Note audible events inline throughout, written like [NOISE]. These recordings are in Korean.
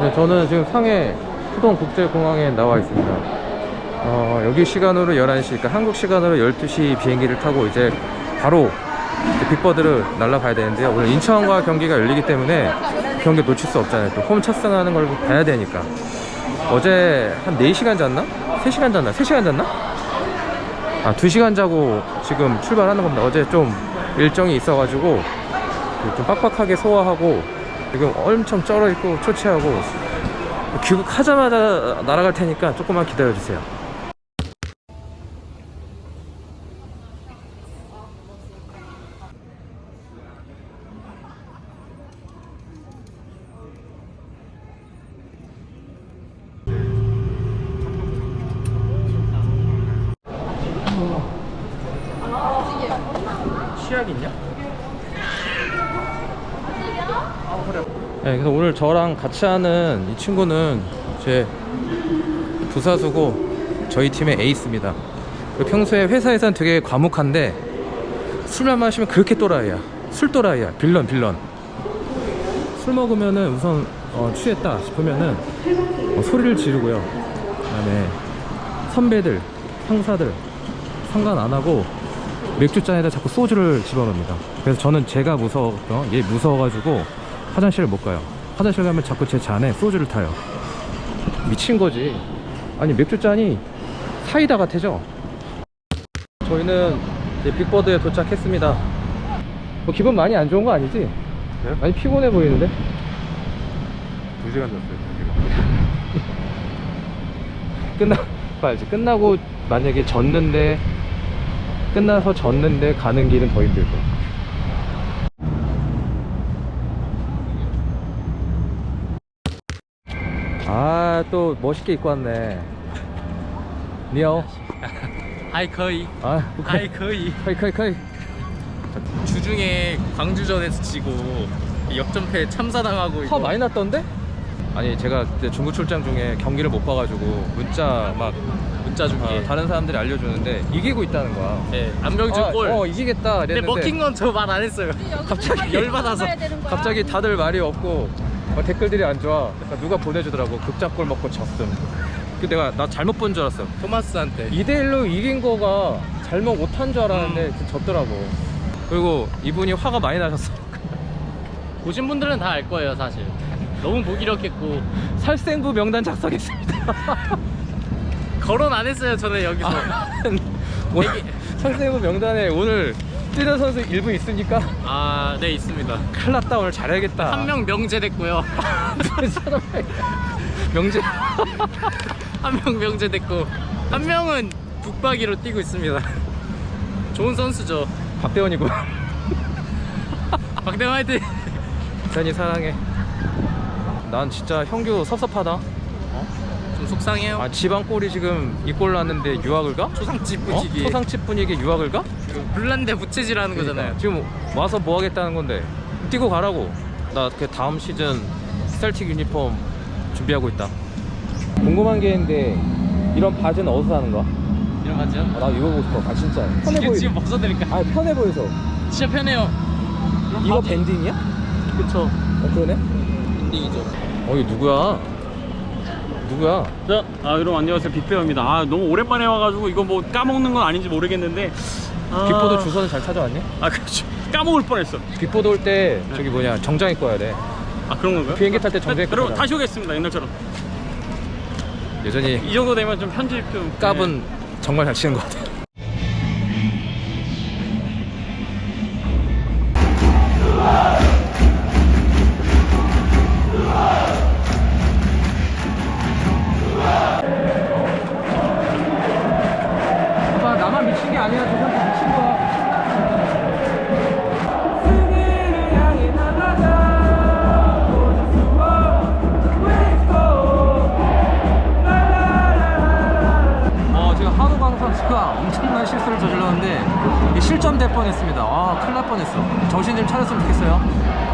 네, 저는 지금 상해 푸동 국제공항에 나와 있습니다. 어, 여기 시간으로 11시, 그러니까 한국 시간으로 12시 비행기를 타고 이제 바로 이제 빅버드를 날아가야 되는데요. 오늘 인천과 경기가 열리기 때문에 경기 놓칠 수 없잖아요. 또 홈 첫승하는 걸 봐야 되니까. 어제 한 4시간 잤나? 3시간 잤나? 3시간 잤나? 아, 2시간 자고 지금 출발하는 겁니다. 어제 좀 일정이 있어가지고 좀 빡빡하게 소화하고 지금 엄청 쩔어 있고 초췌하고 귀국하자마자 날아갈 테니까 조금만 기다려 주세요. 치약 있냐? 네, 그래서 오늘 저랑 같이 하는 이 친구는 제 부사수고 저희 팀의 에이스입니다. 평소에 회사에선 되게 과묵한데 술만 마시면 그렇게 또라이야. 술 또라이야. 빌런 빌런. 술 먹으면은 우선 어, 취했다 싶으면은 어, 소리를 지르고요. 그다음에 선배들, 상사들 상관 안 하고 맥주잔에다 자꾸 소주를 집어넣습니다. 그래서 저는 제가 무서웠던 얘 무서워가지고 화장실을 못 가요. 화장실 가면 자꾸 제 잔에 소주를 타요. 미친 거지. 아니 맥주잔이 사이다 같아죠. 저희는 이제 빅버드에 도착했습니다. 뭐 기분 많이 안 좋은 거 아니지? 네? 많이 피곤해 보이는데? 두 시간 잤어요. [LAUGHS] 끝나 봐야지 끝나고 만약에 졌는데 끝나서 졌는데 가는 길은 더 힘들 거야. 아, 또 멋있게 입고 왔네. 니어. 还可以， 아, 还可以。 카이 카이 카이. 주중에 광주전에서 지고 역전패 참사당하고 화 많이 났던데? 아니 제가 그때 중국 출장 중에 경기를 못 봐가지고 문자 막 게. 어, 다른 사람들이 알려주는데 이기고 있다는 거야. 네, 안병준 아, 골. 어 이기겠다 근데 이랬는데 먹힌 건 저 말 안 했어요. 갑자기 열받아서. 갑자기 다들 말이 없고 막 댓글들이 안 좋아. 그러니까 누가 보내주더라고 극작골 먹고 졌음. 그 내가 나 잘못 본 줄 알았어. 토마스한테. 2대1로 이긴 거가 잘못 못한 줄 알았는데 음. 졌더라고. 그리고 이분이 화가 많이 나셨어. [LAUGHS] 보신 분들은 다 알 거예요, 사실. 너무 무기력했고 살생부 명단 작성했습니다. [LAUGHS] 거론 안 했어요, 저는 여기서. 오늘 살생부 명단에 오늘 뛰는 선수 일부 있으니까 아, 네 있습니다. 큰일 났다 오늘 잘해야겠다. 한 명 명제 됐고요. [LAUGHS] 명제. 한 명 명제 됐고 한 명은 북박이로 뛰고 있습니다. 좋은 선수죠. 박대원이고. 박대호 화이팅. 전이 사랑해. 난 진짜 형규 섭섭하다. 좀 속상해요. 아 지방 골이 지금 이골 났는데 유학을 가? 초상집 어? 분위기. 초상집 분위기 유학을 가? 불난데 부채질하는 거잖아요. 지금 와서 뭐 하겠다는 건데 뛰고 가라고. 나 그 다음 시즌 셀틱 유니폼 준비하고 있다. 궁금한 게 있는데 이런 바지는 어디서 사는 거야? 이런 거죠? 아, 나 이거 보고 싶어. 아 진짜. 편해 지금, 보이. 지금 벗어드릴까? 아 편해 보여서. 진짜 편해요. 이거 밴딩이야? 그쵸. 어 그러네. 밴딩이죠. 어 이거 누구야? 누구야? 자, 아, 여러분 안녕하세요. 빅배어입니다. 아, 너무 오랜만에 와가지고 이거 뭐 까먹는 건 아닌지 모르겠는데. 아, 빅보드 주소는 잘 찾아왔니? 아, 그렇죠. 까먹을 뻔했어. 빅보드 올 때 저기 뭐냐 정장 입고 와야 돼. 아, 그런 건가요? 비행기 탈 때 정장 입고 여러분. 다시 오겠습니다. 옛날처럼. 여전히 이 정도 되면 좀 편집 좀. 깝은 정말 잘 치는 것 같아. 될 뻔했습니다. 아, 큰일 날 뻔했어. 정신 좀 차렸으면 좋겠어요.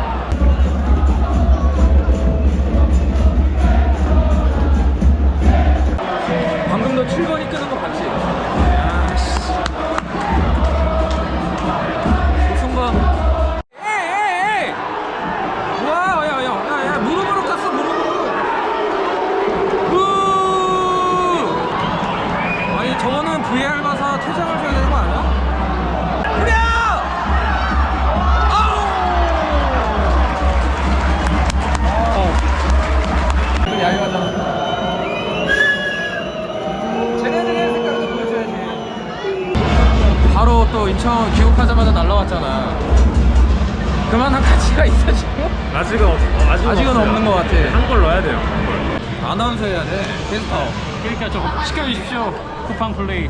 그만한 가치가 있어 지금? 아직은 없, 어, 아직은, 아직은 없어요. 없는 것 같아. 한 골 넣어야 돼요. 한 골. 아나운서 해야 돼. 캐스터. 그러니까 좀 시켜주십시오. 쿠팡 플레이.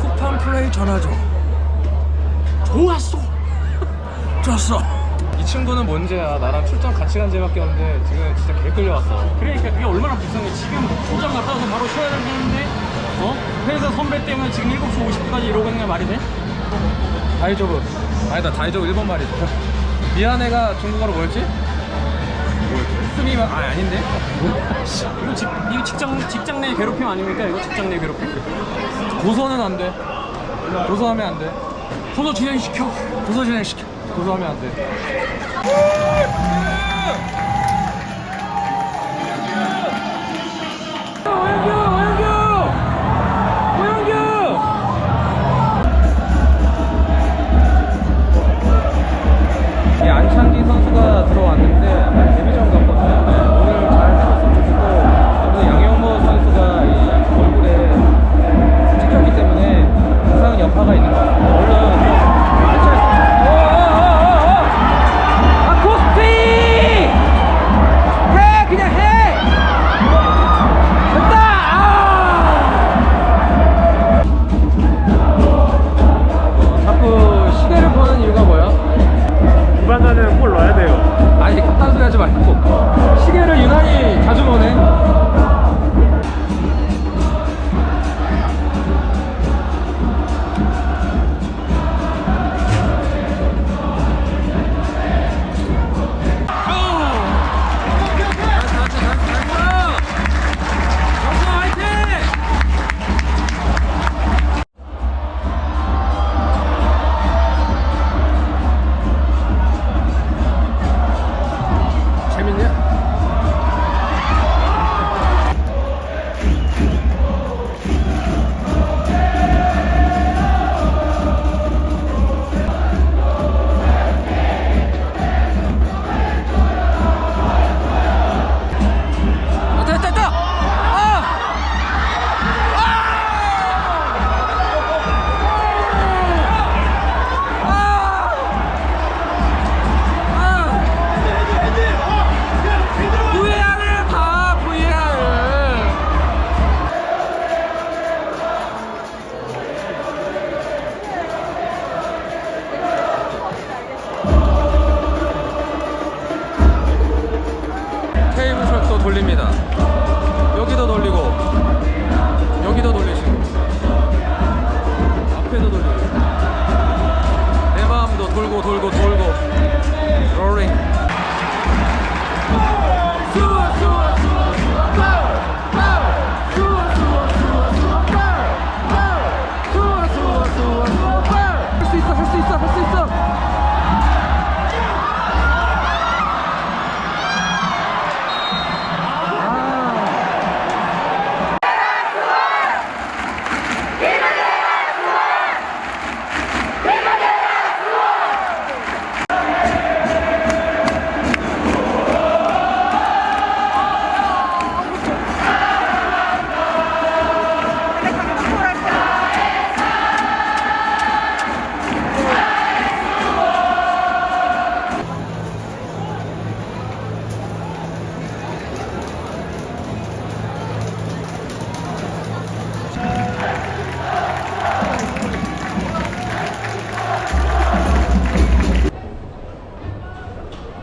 쿠팡 플레이 전화 줘. 좋았어. [LAUGHS] 좋았어. 이 친구는 뭔지야. 나랑 출장 같이 간 지밖에 없는데 지금 진짜 개 끌려왔어. 그러니까 그게 얼마나 불쌍해. 지금 출장 갔다 와서 바로 쉬어야 되는데, 어? 회사 선배 때문에 지금 7시 50분까지 이러고 있는 게 말이 돼? 다이조브. 아니다 다이조브 일본 말이지. [LAUGHS] 미안해가 중국어로 뭐였지? 스미마 아 아닌데? [LAUGHS] 이거, 직, 이거 직장, 직장 내 괴롭힘 아닙니까? 이거 직장 내 괴롭힘? 고소는 안 돼. 고소하면 안 돼. 소소 진행시켜. 고소 진행시켜. 고소하면 안 돼. 돌립니다. 여기도 돌리고,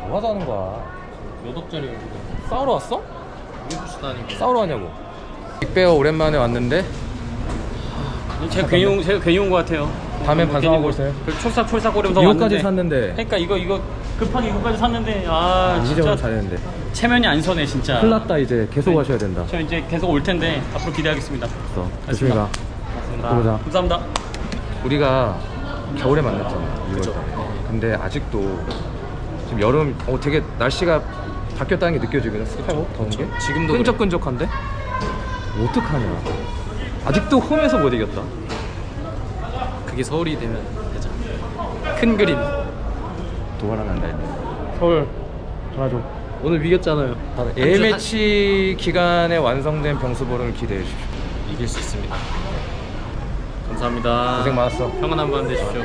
뭐 하자는 거야 몇 억짜리 싸우러 왔어? 유부시다니까. 싸우러 왔냐고 빅베어 오랜만에 왔는데 제가 괜히 온, 제가 괜히 온것 같아요. 밤에 뭐 반성하고 괜히 있어요? 그 촐싹 촐싹 거리면서 이거까지 왔는데. 샀는데 그러니까 이거 이거 급하게 이거까지 샀는데 아 진짜 좀 잘했는데 체면이 안 서네 진짜. 큰일 났다 이제 계속 하셔야 된다 저 이제 계속 올 텐데 앞으로 기대하겠습니다. 됐어 조심히 가 고맙습니다. 또 보자. 감사합니다. 우리가 겨울에 만났잖아 6월달에 근데 아직도 지금 여름 어 되게 날씨가 바뀌었다는 게 느껴지거든 습하고 더운 게 지금도 끈적끈적한데 어떡하냐 아직도 홈에서 못 이겼다 그게 서울이 되면 되죠. 큰 그림. 도발하면 안 돼. 서울. 전화 좀. 오늘 이겼잖아요. A매치 기간에 완성된 병수볼을 기대해 주십시오. 이길 수 있습니다. 감사합니다. 고생 많았어. 평안한 밤 되십시오.